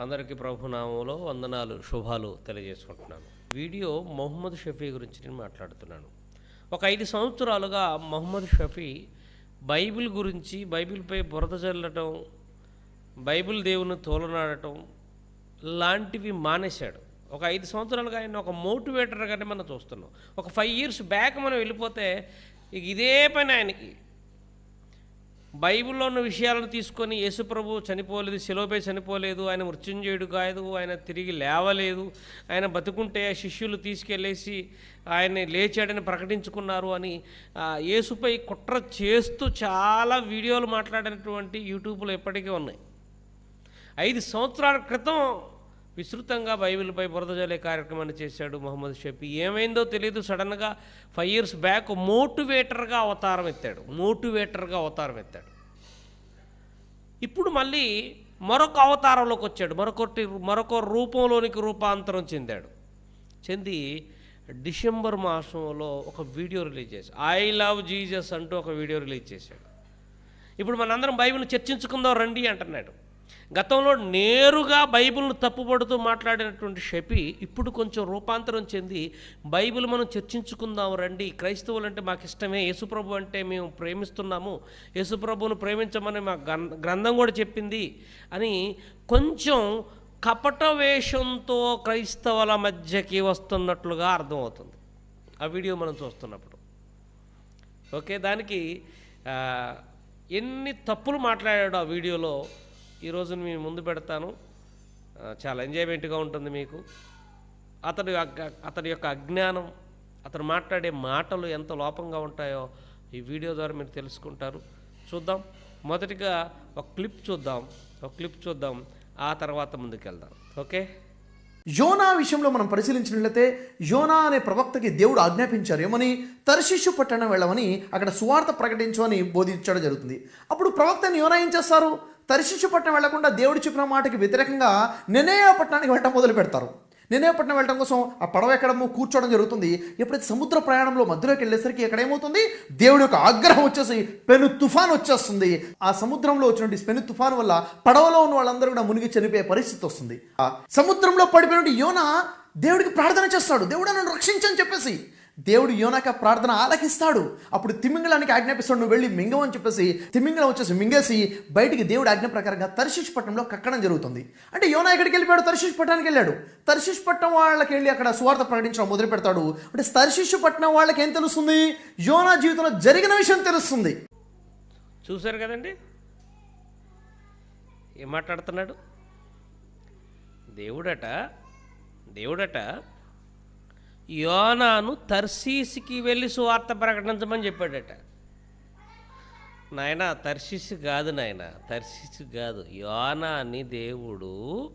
అందరికీ ప్రభునామంలో వందనాలు శుభాలు తెలియజేసుకుంటున్నాను. వీడియో మొహమ్మద్ షఫీ గురించి నేను మాట్లాడుతున్నాను. ఒక ఐదు సంవత్సరాలుగా మొహమ్మద్ షఫీ బైబిల్ గురించి బైబిల్పై బురద చల్లటం బైబిల్ దేవుని తోలనాడటం లాంటివి మానేశాడు. ఒక ఐదు సంవత్సరాలుగా ఆయన ఒక మోటివేటర్గానే మనం చూస్తున్నాం. ఒక ఫైవ్ ఇయర్స్ బ్యాక్ మనం వెళ్ళిపోతే ఇక ఇదే పని ఆయనకి బైబిల్లో ఉన్న విషయాలను తీసుకొని యేసుప్రభు చనిపోలేదు శిలోపై చనిపోలేదు ఆయన మృత్యుంజయుడు కాదు ఆయన తిరిగి లేవలేదు ఆయన బతుకుంటే శిష్యులు తీసుకెళ్ళేసి ఆయన లేచాడని ప్రకటించుకున్నారు అని యేసుపై కుట్ర చేస్తూ చాలా వీడియోలు మాట్లాడినటువంటి యూట్యూబ్లో ఇప్పటికీ ఉన్నాయి. ఐదు సంవత్సరాల క్రితం విస్తృతంగా బైబిల్పై బురద కార్యక్రమాన్ని చేశాడు మొహమ్మద్ షఫీ. ఏమైందో తెలియదు సడన్గా ఫైవ్ ఇయర్స్ బ్యాక్ మోటివేటర్గా అవతారం ఎత్తాడు. మోటివేటర్గా అవతారం ఎత్తాడు. ఇప్పుడు మళ్ళీ మరొక అవతారంలోకి వచ్చాడు. మరొకటి మరొక రూపంలోనికి రూపాంతరం చెందాడు. చెంది డిసెంబర్ మాసంలో ఒక వీడియో రిలీజ్ చేశాడు. ఐ లవ్ జీజస్ అంటూ ఒక వీడియో రిలీజ్ చేశాడు. ఇప్పుడు మనందరం బైబిల్ని చర్చించుకుందాం రండి అంటున్నాడు. గతంలో నేరుగా బైబిల్ను తప్పుపడుతూ మాట్లాడినటువంటి షపి ఇప్పుడు కొంచెం రూపాంతరం చెంది బైబిల్ మనం చర్చించుకుందాం రండి. క్రైస్తవులు అంటే మాకు ఇష్టమే. యేసుప్రభు అంటే మేము ప్రేమిస్తున్నాము. యేసుప్రభును ప్రేమించమని మా గ్రం- గ్రంథం కూడా చెప్పింది అని కొంచెం కపట వేషంతో క్రైస్తవుల మధ్యకి వస్తున్నట్లుగా అర్థమవుతుంది. ఆ వీడియో మనం చూస్తున్నప్పుడు. ఓకే దానికి ఎన్ని తప్పులు మాట్లాడాడో ఆ వీడియోలో ఈరోజు మీ ముందు పెడతాను. చాలా ఎంజాయ్మెంట్గా ఉంటుంది మీకు. అతడు అతడి యొక్క అజ్ఞానం అతను మాట్లాడే మాటలు ఎంత లోపంగా ఉంటాయో ఈ వీడియో ద్వారా మీరు తెలుసుకుంటారు. చూద్దాం. మొదటిగా ఒక క్లిప్ చూద్దాం. ఒక క్లిప్ చూద్దాం. ఆ తర్వాత ముందుకెళ్దాం. ఓకే? యోనా విషయంలో మనం పరిశీలించినట్లయితే యోనా అనే ప్రవక్తకి దేవుడు ఆజ్ఞాపించారు. ఏమని? తర్శిషు పట్టణం వెళ్ళమని అక్కడ సువార్త ప్రకటించమని బోధించడం జరుగుతుంది. అప్పుడు ప్రవక్తని యోనా ఏం చేస్తారు? తర్శిషు పట్టణం వెళ్ళకుండా దేవుడు చెప్పిన మాటకి వ్యతిరేకంగా నెనేయా పట్టణానికి వెళ్ళటం మొదలు పెడతారు. నెనేయా పట్టణం వెళ్ళటం కోసం ఆ పడవ ఎక్కడము కూర్చోవడం జరుగుతుంది. ఎప్పుడైతే సముద్ర ప్రయాణంలో మధ్యలోకి వెళ్ళేసరికి ఎక్కడ ఏమవుతుంది దేవుడి యొక్క ఆగ్రహం వచ్చేసి పెను తుఫాన్ వచ్చేస్తుంది. ఆ సముద్రంలో వచ్చినటువంటి పెను తుఫాన్ వల్ల పడవలో ఉన్న వాళ్ళందరూ కూడా మునిగి చనిపోయే పరిస్థితి వస్తుంది. ఆ సముద్రంలో పడిపోయినటువంటి యోన దేవుడికి ప్రార్థన చేస్తాడు. దేవుడు నన్ను రక్షించని చెప్పేసి దేవుడు యోనాక ప్రార్థన ఆలకిస్తాడు. అప్పుడు తిమింగళానికి ఆజ్ఞాపిస్తాడు నువ్వు వెళ్ళి మింగవని చెప్పేసి తిమింగళం వచ్చేసి మింగేసి బయటికి దేవుడు ఆజ్ఞ ప్రకారంగా తర్శిష్ పట్టణంలో కక్కడం జరుగుతుంది. అంటే యోనా ఎక్కడికి వెళ్ళిపోయాడు? తర్శిష్ పట్టణానికి వెళ్ళాడు. తర్శిష్ పట్టణం వాళ్ళకి వెళ్ళి అక్కడ సువార్త ప్రకటించడం మొదలు పెడతాడు. అంటే తర్శిష్ పట్టణం వాళ్ళకి ఏం తెలుస్తుంది? యోనా జీవితంలో జరిగిన విషయం తెలుస్తుంది. చూశారు కదండి? ఏం మాట్లాడుతున్నాడు? దేవుడట దేవుడట యోనాను తర్సీస్కి వెళ్ళి సువార్త ప్రకటించమని చెప్పాడట. నాయన తర్శిస్ కాదు నాయన తర్శిస్ కాదు. యోనాని దేవుడు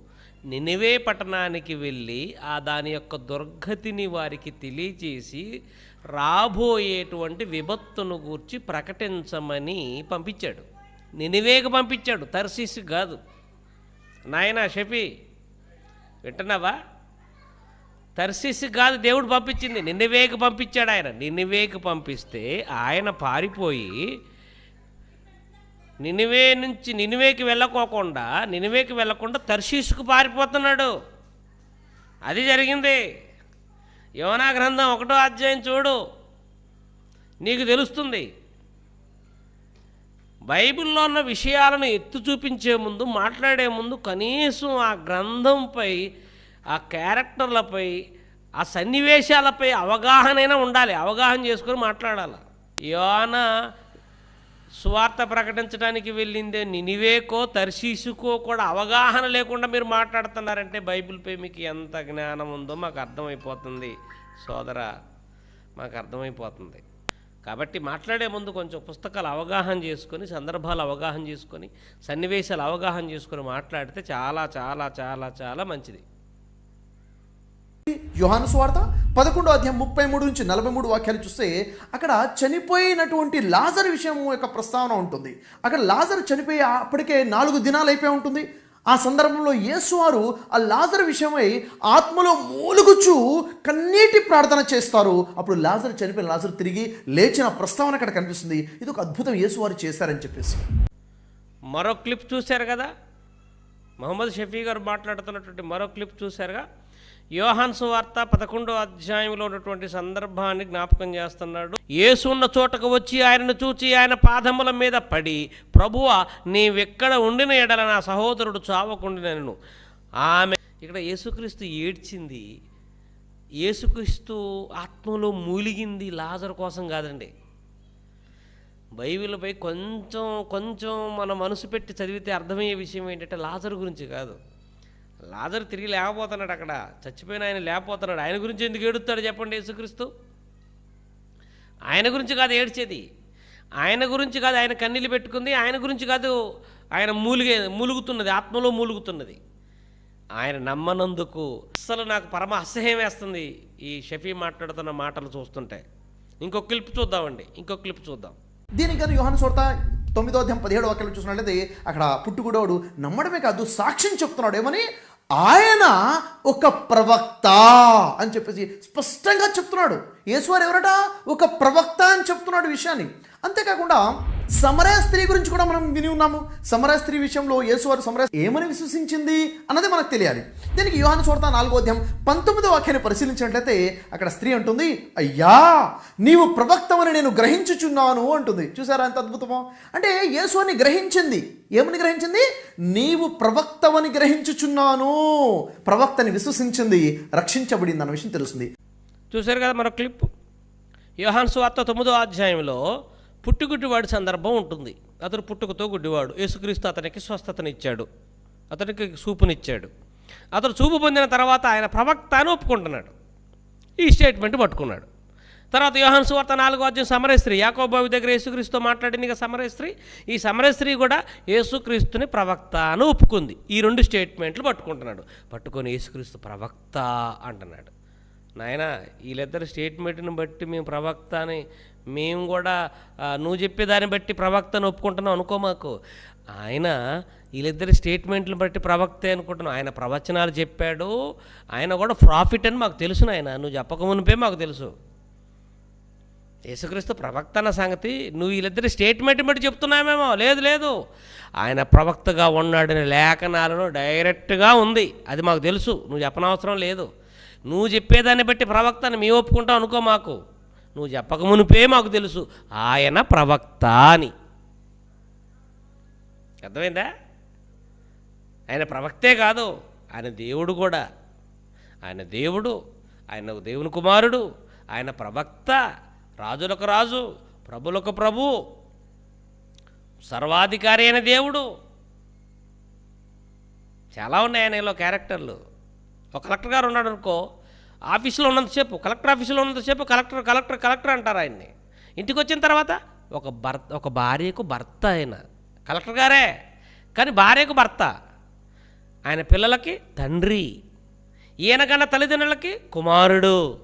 నినివే పట్టణానికి వెళ్ళి ఆ దాని యొక్క దుర్గతిని వారికి తెలియచేసి రాబోయేటువంటి విపత్తును గూర్చి ప్రకటించమని పంపించాడు. నినివేకి పంపించాడు తర్శిస్ కాదు. నాయన షఫీ వింటున్నావా? తర్సిస్ కాదు దేవుడు పంపించింది. నిన్నవేకి పంపించాడు ఆయన. నిన్నవేకి పంపిస్తే ఆయన పారిపోయి నినివే నుంచి నినివేకి వెళ్ళకోకుండా నినివేకి వెళ్ళకుండా తర్శీసుకు పారిపోతున్నాడు. అది జరిగింది. యోనా గ్రంథం ఒకటో అధ్యాయం చూడు. నీకు తెలుస్తుంది. బైబిల్లో ఉన్న విషయాలను ఎత్తు చూపించే ముందు మాట్లాడే ముందు కనీసం ఆ గ్రంథంపై ఆ క్యారెక్టర్లపై ఆ సన్నివేశాలపై అవగాహనైనా ఉండాలి. అవగాహన చేసుకొని మాట్లాడాలి. యోన స్వార్థ ప్రకటించడానికి వెళ్ళిందే నినివేకో తర్శీసుకో కూడా అవగాహన లేకుండా మీరు మాట్లాడుతున్నారంటే బైబిల్పై మీకు ఎంత జ్ఞానం ఉందో మాకు అర్థమైపోతుంది. సోదరా మాకు అర్థమైపోతుంది. కాబట్టి మాట్లాడే ముందు కొంచెం పుస్తకాలు అవగాహన చేసుకొని సందర్భాలు అవగాహన చేసుకొని సన్నివేశాలు అవగాహన చేసుకొని మాట్లాడితే చాలా చాలా చాలా చాలా మంచిది. యుహాను సువార్త పదకొండో అధ్యాయం ముప్పై మూడు నుంచి నలభై మూడు వాక్యాలు చూస్తే అక్కడ చనిపోయినటువంటి లాజర్ విషయం యొక్క ప్రస్తావన ఉంటుంది. అక్కడ లాజర్ చనిపోయి అప్పటికే నాలుగు దినాలు అయిపోయి ఉంటుంది. ఆ సందర్భంలో యేసువారు ఆ లాజర్ విషయమై ఆత్మలో మూలుగుచు కన్నీటి ప్రార్థన చేస్తారు. అప్పుడు లాజర్ చనిపోయిన లాజర్ తిరిగి లేచిన ప్రస్తావన అక్కడ కనిపిస్తుంది. ఇది ఒక అద్భుతం యేసువారు చేశారని చెప్పేసి. మరో క్లిప్ చూశారు కదా? మహమ్మద్ షఫీ గారు మాట్లాడుతున్నటువంటి మరో క్లిప్ చూశారుగా? యోహాన్ సువార్త పదకొండో అధ్యాయంలో ఉన్నటువంటి సందర్భాన్ని జ్ఞాపకం చేస్తున్నాడు. యేసు ఉన్న చోటకు వచ్చి ఆయనను చూచి ఆయన పాదముల మీద పడి ప్రభువ నీవెక్కడ ఉండిన ఎడల నా సహోదరుడు చావకుండినను. ఆమె ఇక్కడ యేసుక్రీస్తు ఏడ్చింది. యేసుక్రీస్తు ఆత్మలో మూలిగింది లాజర్ కోసం కాదండి. బైబిల్పై కొంచెం కొంచెం మన మనసు పెట్టి చదివితే అర్థమయ్యే విషయం ఏంటంటే లాజర్ గురించి కాదు. లాజర్ తిరిగి లేకపోతున్నాడు అక్కడ. చచ్చిపోయిన ఆయన లేకపోతున్నాడు. ఆయన గురించి ఎందుకు ఏడుస్తాడు చెప్పండి యేసుక్రీస్తు? ఆయన గురించి కాదు ఏడ్చేది. ఆయన గురించి కాదు ఆయన కన్నీళ్ళు పెట్టుకుంది. ఆయన గురించి కాదు ఆయన మూలిగే మూలుగుతున్నది. ఆత్మలో మూలుగుతున్నది. ఆయన నమ్మనందుకు అస్సలు నాకు పరమ అసహ్యం వేస్తుంది ఈ షఫీ మాట్లాడుతున్న మాటలు చూస్తుంటే. ఇంకొక క్లిప్ చూద్దామండి. ఇంకొక క్లిప్ చూద్దాం. దీనికని యోహన్ సోర్త తొమ్మిదో అధ్యాయం పదిహేడు వాక్యాలు చూసినట్లయితే అక్కడ పుట్టుకుడోడు నమ్మడమే కాదు సాక్ష్యం చెప్తున్నాడు ఏమని ఆయన ఒక ప్రవక్త అని చెప్పేసి స్పష్టంగా చెప్తున్నాడు. యేసువారు ఎవరట? ఒక ప్రవక్త అని చెప్తున్నాడు విషయాన్ని. అంతేకాకుండా సమరయ స్త్రీ గురించి కూడా మనం విని ఉన్నాము. సమరయ స్త్రీ విషయంలో యేసువారు సమరయ ఏమని విశ్వసించింది అన్నది మనకు తెలియాలి. దీనికి యోహాను చోడత నాలుగో అధ్యాయం పంతొమ్మిదో వాక్యాన్ని పరిశీలించినట్లయితే అక్కడ స్త్రీ అంటుంది అయ్యా నీవు ప్రవక్తవని నేను గ్రహించుచున్నాను అంటుంది. చూసారా ఎంత అద్భుతమో? అంటే యేసుని గ్రహించింది. ఏమని గ్రహించింది? నీవు ప్రవక్తవని గ్రహించుచున్నాను. ప్రవక్తని విశ్వసించింది రక్షించబడింది అన్న విషయం తెలుస్తుంది. చూశారు కదా మరో క్లిప్? యోహాన్ సువార్త తొమ్మిదో అధ్యాయంలో పుట్టుగుడ్డివాడి సందర్భం ఉంటుంది. అతడు పుట్టుకతో గుడ్డివాడు. యేసుక్రీస్తు అతనికి స్వస్థతనిచ్చాడు. అతనికి చూపునిచ్చాడు అతడు చూపు పొందిన తర్వాత ఆయన ప్రవక్త అని ఒప్పుకుంటున్నాడు. ఈ స్టేట్మెంట్ పట్టుకున్నాడు. తర్వాత యోహన్ సువార్త నాలుగో అధ్యయం సమరస్త్రీ యాకోబాబు దగ్గర యేసుక్రీస్తుతో మాట్లాడింది ఇక సమరస్త్రీ ఈ సమరస్త్రీ కూడా యేసుక్రీస్తుని ప్రవక్త అని ఒప్పుకుంది. ఈ రెండు స్టేట్మెంట్లు పట్టుకుంటున్నాడు. పట్టుకొని యేసుక్రీస్తు ప్రవక్త అంటున్నాడు. నాయన వీళ్ళిద్దరు స్టేట్మెంట్ని బట్టి మేము ప్రవక్త అని మేము కూడా నువ్వు చెప్పేదాన్ని బట్టి ప్రవక్తను ఒప్పుకుంటున్నాం అనుకో మాకు. ఆయన వీళ్ళిద్దరి స్టేట్మెంట్లు బట్టి ప్రవక్తే అనుకుంటున్నాం ఆయన ప్రవచనాలు చెప్పాడు. ఆయన కూడా ప్రాఫిట్ అని మాకు తెలుసు నాయన. నువ్వు చెప్పక మునిపే మాకు తెలుసు. యేసుక్రీస్తు ప్రవక్త అన్న సంగతి నువ్వు వీళ్ళిద్దరి స్టేట్మెంట్ బట్టి చెప్తున్నామేమో లేదు లేదు. ఆయన ప్రవక్తగా ఉన్నాడని లేఖనాలలో డైరెక్ట్గా ఉంది. అది మాకు తెలుసు. నువ్వు చెప్పనవసరం లేదు. నువ్వు చెప్పేదాన్ని బట్టి ప్రవక్తని మేము ఒప్పుకుంటాం అనుకో మాకు. నువ్వు చెప్పక మునిపే మాకు తెలుసు. ఆయన ప్రవక్త అని. అర్థమైందా? ఆయన ప్రవక్తే కాదు ఆయన దేవుడు కూడా. ఆయన దేవుడు ఆయన దేవుని కుమారుడు ఆయన ప్రవక్త రాజులకు రాజు ప్రభులకు ప్రభు సర్వాధికారి అయిన దేవుడు. చాలా ఉన్నాయి ఆయనలో క్యారెక్టర్లు. ఒక కలెక్టర్ గారు ఉన్నాడు అనుకో ఆఫీసులో ఉన్నంతసేపు కలెక్టర్ ఆఫీసులో ఉన్నంతసేపు కలెక్టర్ కలెక్టర్ కలెక్టర్ అంటారు ఆయన్ని. ఇంటికి వచ్చిన తర్వాత ఒక భర్త ఒక భార్యకు భర్త ఆయన. కలెక్టర్ గారే కానీ భార్యకు భర్త. ఆయన పిల్లలకి తండ్రి. ఈయనకన్నా తల్లిదండ్రులకి కుమారుడు.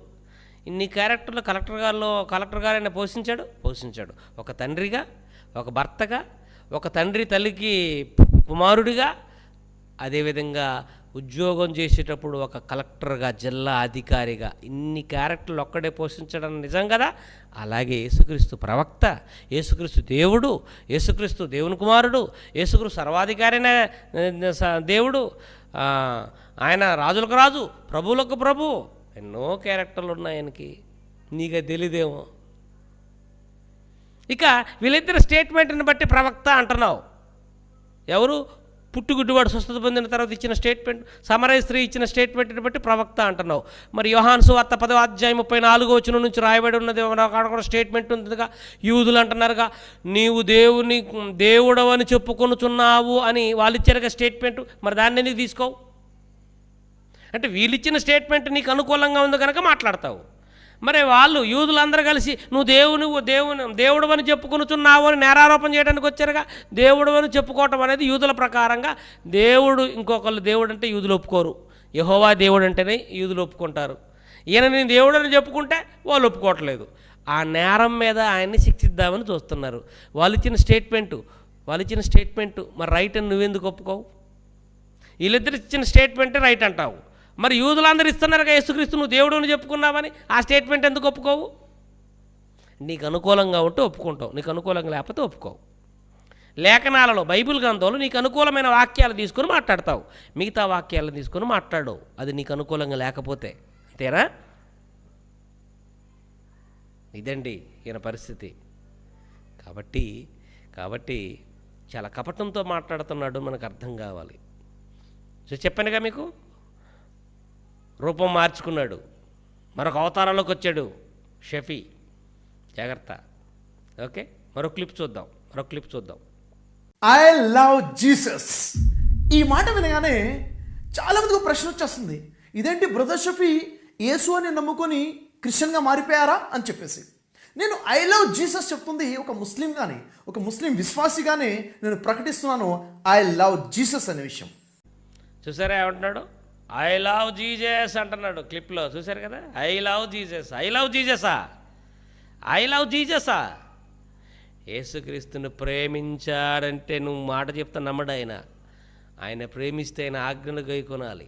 ఇన్ని క్యారెక్టర్లు కలెక్టర్ గారిలో కలెక్టర్ గారు ఆయన పోషించాడు? పోషించాడు. ఒక తండ్రిగా ఒక భర్తగా ఒక తండ్రి తల్లికి కుమారుడిగా అదేవిధంగా ఉద్యోగం చేసేటప్పుడు ఒక కలెక్టర్గా జిల్లా అధికారిగా ఇన్ని క్యారెక్టర్లు ఒక్కడే పోషించడం నిజం కదా? అలాగే యేసుక్రీస్తు ప్రవక్త యేసుక్రీస్తు దేవుడు యేసుక్రీస్తు దేవుని కుమారుడు యేసుక్రీస్తు సర్వాధికారిన దేవుడు ఆయన రాజులకు రాజు ప్రభువులకు ప్రభు ఎన్నో క్యారెక్టర్లు ఉన్నాయి ఆయనకి. నీకు తెలియదేమో ఇక వీళ్ళిద్దరు స్టేట్మెంట్ని బట్టి ప్రవక్త అంటున్నావు. ఎవరు? పుట్టుగుడ్డివాడు స్వస్థత పొందిన తర్వాత ఇచ్చిన స్టేట్మెంట్ సమరయ స్త్రీ ఇచ్చిన స్టేట్మెంట్ని బట్టి ప్రవక్త అంటున్నావు. మరి యోహాన్ సువార్త పదవ అధ్యాయం ముప్పై నాలుగో వచ్చిన నుంచి రాయబడి ఉన్నది కూడా స్టేట్మెంట్ ఉందిగా. యూదులు అంటున్నారుగా నీవు దేవుని దేవుడవని చెప్పుకొనుచున్నావు అని వాళ్ళు ఇచ్చారుగా స్టేట్మెంట్ మరి దాన్ని నీకు తీసుకోవు? అంటే వీళ్ళిచ్చిన స్టేట్మెంట్ నీకు అనుకూలంగా ఉంది కనుక మాట్లాడతావు. మరి వాళ్ళు యూదులందరూ కలిసి నువ్వు దేవుని దేవుని దేవుడు అని చెప్పుకునుచున్నావు అని నేరారోపణ చేయడానికి వచ్చారుగా. దేవుడు అని చెప్పుకోవటం అనేది యూదుల ప్రకారంగా దేవుడు ఇంకొకళ్ళు దేవుడు అంటే యూదులు ఒప్పుకోరు. యహోవా దేవుడు అంటేనే యూదులు ఒప్పుకుంటారు. ఈయన నేను దేవుడు అని చెప్పుకుంటే వాళ్ళు ఒప్పుకోవట్లేదు. ఆ నేరం మీద ఆయన్ని శిక్షిద్దామని చూస్తున్నారు. వాళ్ళు ఇచ్చిన స్టేట్మెంటు వాళ్ళు ఇచ్చిన స్టేట్మెంటు మరి రైట్ అని నువ్వెందుకు ఒప్పుకోవు? వీళ్ళిద్దరు ఇచ్చిన స్టేట్మెంటే రైట్ అంటావు. మరి యూదులందరూ ఇస్తున్నారుగా యేసుక్రీస్తు నువ్వు దేవుడు అని చెప్పుకున్నావని ఆ స్టేట్మెంట్ ఎందుకు ఒప్పుకోవు? నీకు అనుకూలంగా ఉంటే ఒప్పుకుంటావు నీకు అనుకూలంగా లేకపోతే ఒప్పుకోవు. లేఖనాలలో బైబిల్ గ్రంథంలో నీకు అనుకూలమైన వాక్యాలు తీసుకొని మాట్లాడతావు. మిగతా వాక్యాలను తీసుకొని మాట్లాడవు. అది నీకు అనుకూలంగా లేకపోతే. అంతేనా? ఇదండి ఈయన పరిస్థితి. కాబట్టి కాబట్టి చాలా కపటంతో మాట్లాడుతున్నాడు మనకు అర్థం కావాలి. సో చెప్పానుగా మీకు? రూపం మార్చుకున్నాడు. మరొక అవతారంలోకి వచ్చాడు షఫీ. జాగ్రత్త. ఓకే? మరో క్లిప్ చూద్దాం. మరో క్లిప్ చూద్దాం. ఐ లవ్ జీసస్ ఈ మాట వినగానే చాలా మందికి ఒక ప్రశ్న వచ్చేస్తుంది. ఇదేంటి బ్రదర్ షఫీ యేసు అని నమ్ముకొని క్రిస్టియన్గా మారిపోయారా అని చెప్పేసి. నేను ఐ లవ్ జీసస్ చెప్తుంది ఒక ముస్లింగానే ఒక ముస్లిం విశ్వాసిగానే నేను ప్రకటిస్తున్నాను ఐ లవ్ జీసస్ అనే విషయం. చూసారా ఏమంటున్నాడు? ఐ లవ్ జీజస్ అంటున్నాడు క్లిప్లో. చూశారు కదా? I love Jesus I love జీజసా I love జీజసా యేసుక్రీస్తుని ప్రేమించాడంటే నువ్వు మాట చెప్తా నమ్మడు ఆయన. ఆయన ప్రేమిస్తే ఆయన ఆజ్ఞలు గైకొనాలి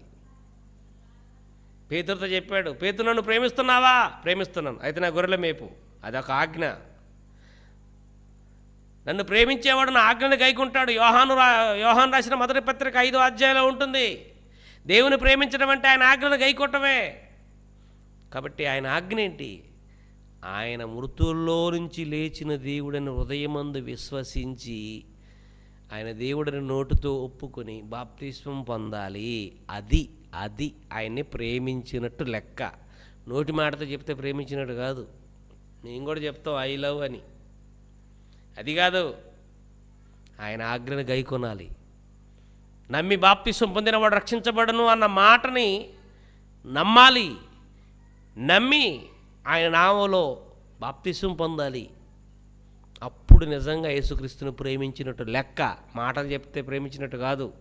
పేతుడితో చెప్పాడు పేతురు నన్ను ప్రేమిస్తున్నావా? ప్రేమిస్తున్నాను. అయితే నా గొర్రెల మేపు. అదొక ఆజ్ఞ. నన్ను ప్రేమించేవాడు నా ఆజ్ఞను గైకుంటాడు. యోహాను రా యోహాన్ రాసిన మొదటి పత్రిక ఐదో అధ్యాయంలో ఉంటుంది. దేవుని ప్రేమించడం అంటే ఆయన ఆజ్ఞను గైకొట్టమే. కాబట్టి ఆయన ఆజ్ఞ ఏంటి ఆయన మృతుల్లో నుంచి లేచిన దేవుడని హృదయమందు విశ్వసించి ఆయన దేవుడిని నోటుతో ఒప్పుకొని బాప్తిస్వం పొందాలి. అది అది ఆయన్ని ప్రేమించినట్టు లెక్క. నోటి మాటతో చెప్తే ప్రేమించినట్టు కాదు. నేను కూడా చెప్తావు ఐ లవ్ అని. అది కాదు. ఆయన ఆజ్ఞను గైకొనాలి. నమ్మి బాప్తిసం పొందినవాడు రక్షించబడను అన్న మాటని నమ్మాలి. నమ్మి ఆయన నామలో బాప్తిసం పొందాలి. అప్పుడు నిజంగా యేసుక్రీస్తును ప్రేమించినట్టు లెక్క మాటలు చెప్తే ప్రేమించినట్టు కాదు.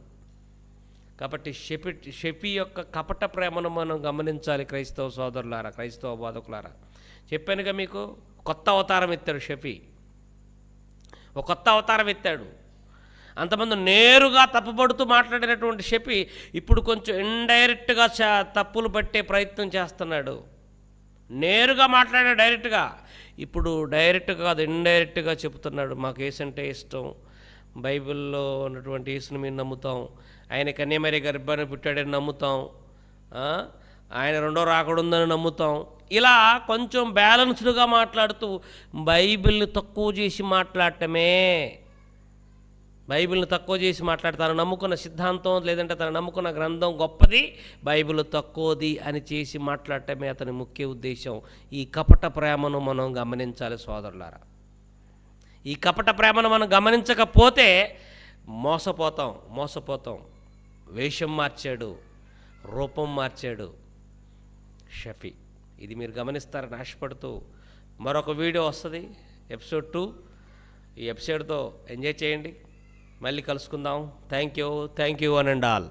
కాబట్టి షెపి షెఫీ యొక్క కపట ప్రేమను మనం గమనించాలి క్రైస్తవ సోదరులారా క్రైస్తవ బోధకులారా. చెప్పానుగా మీకు కొత్త అవతారం ఎత్తాడు షెఫీ ఒక కొత్త అవతారం ఎత్తాడు. అంతమంది నేరుగా తప్పుపడుతూ మాట్లాడినటువంటి చెప్పి ఇప్పుడు కొంచెం ఇండైరెక్ట్గా తప్పులు పట్టే ప్రయత్నం చేస్తున్నాడు. నేరుగా మాట్లాడే డైరెక్ట్గా? ఇప్పుడు డైరెక్ట్గా కాదు ఇండైరెక్ట్గా చెప్తున్నాడు. మాకు ఏసంటే ఇష్టం. బైబిల్లో ఉన్నటువంటి యేసుని మేము నమ్ముతాం. ఆయన కన్యమరి గర్భాన్ని పుట్టాడని నమ్ముతాం. ఆయన రెండో రాకడుందని నమ్ముతాం. ఇలా కొంచెం బ్యాలెన్స్డ్గా మాట్లాడుతూ బైబిల్ని తక్కువ చేసి మాట్లాడటమే. బైబిల్ను తక్కువ చేసి మాట్లాడతాను నమ్ముకున్న సిద్ధాంతం లేదంటే తను నమ్ముకున్న గ్రంథం గొప్పది బైబిల్ తక్కువది అని చేసి మాట్లాడటమే అతని ముఖ్య ఉద్దేశం. ఈ కపట ప్రేమను మనం గమనించాలి సోదరులారా. ఈ కపట ప్రేమను మనం గమనించకపోతే మోసపోతాం మోసపోతాం. వేషం మార్చాడు రూపం మార్చాడు షఫీ. ఇది మీరు గమనిస్తారని ఆశపడుతూ మరొక వీడియో వస్తుంది ఎపిసోడ్ టూ. ఈ ఎపిసోడ్తో ఎంజాయ్ చేయండి. మళ్ళీ కలుసుకుందాం. Thank you thank you one and all